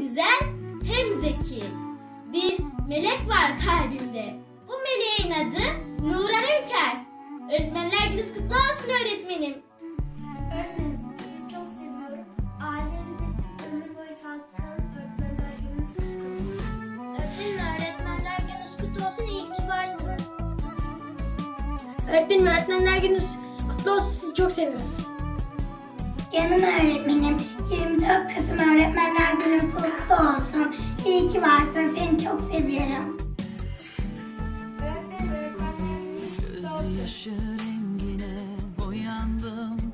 güzel hem zeki. Bir melek var kalbimde. Bu meleğin adı Nuran Ülker. Öğretmenler gününüz kutlu olsun öğretmenim. Öğretmenim, sizi çok seviyorum. Aileniz ömür boyu sağlıklı kalın. Öğretmenler gününüz kutlu olsun. Öğretmenim öğretmenler gününüz kutlu olsun. İyi ki varsınız. Öğretmenim öğretmenler gününüz kutlu olsun. Sizi çok seviyoruz. Canım öğretmenim, 24 Kasım olsun. İyi ki varsın, seni çok seviyorum.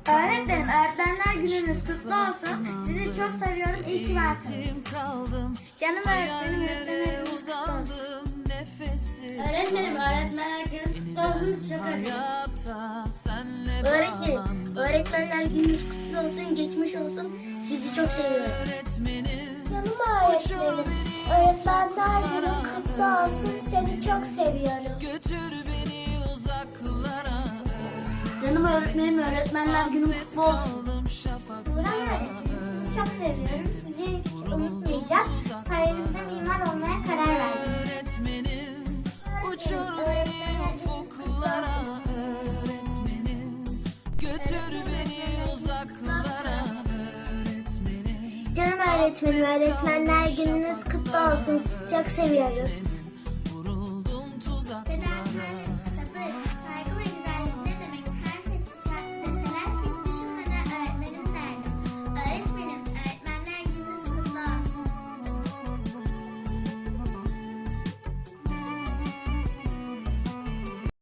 Öğretmenim, öğretmenler gününüz kutlu olsun. Sizi çok seviyorum, iyi ki varsınız. Canım öğretmenim, öğretmenler gününüz kutlu olsun. Öğretmenim öğretmenler gününüz kutlu olsun. Çok senle Öğretmenim, öğretmenler gününüz kutlu olsun, geçmiş olsun. Sizi çok seviyorum. Canım öğretmenim, götür beni uzaklara Canım öğretmenim, öğretmenler günü kutlu olsun. Burhan öğretmenim, sizi çok seviyorum. Sizi hiç unutmayacağız. Sayenizde mimar olmaya karar verdim. Öğretmenim uçur beni ufuklara Öğretmenim götür beni uzaklara Öğretmenim Canım öğretmenim, öğretmenler gününüz kutlu olsun. Sizi çok seviyoruz.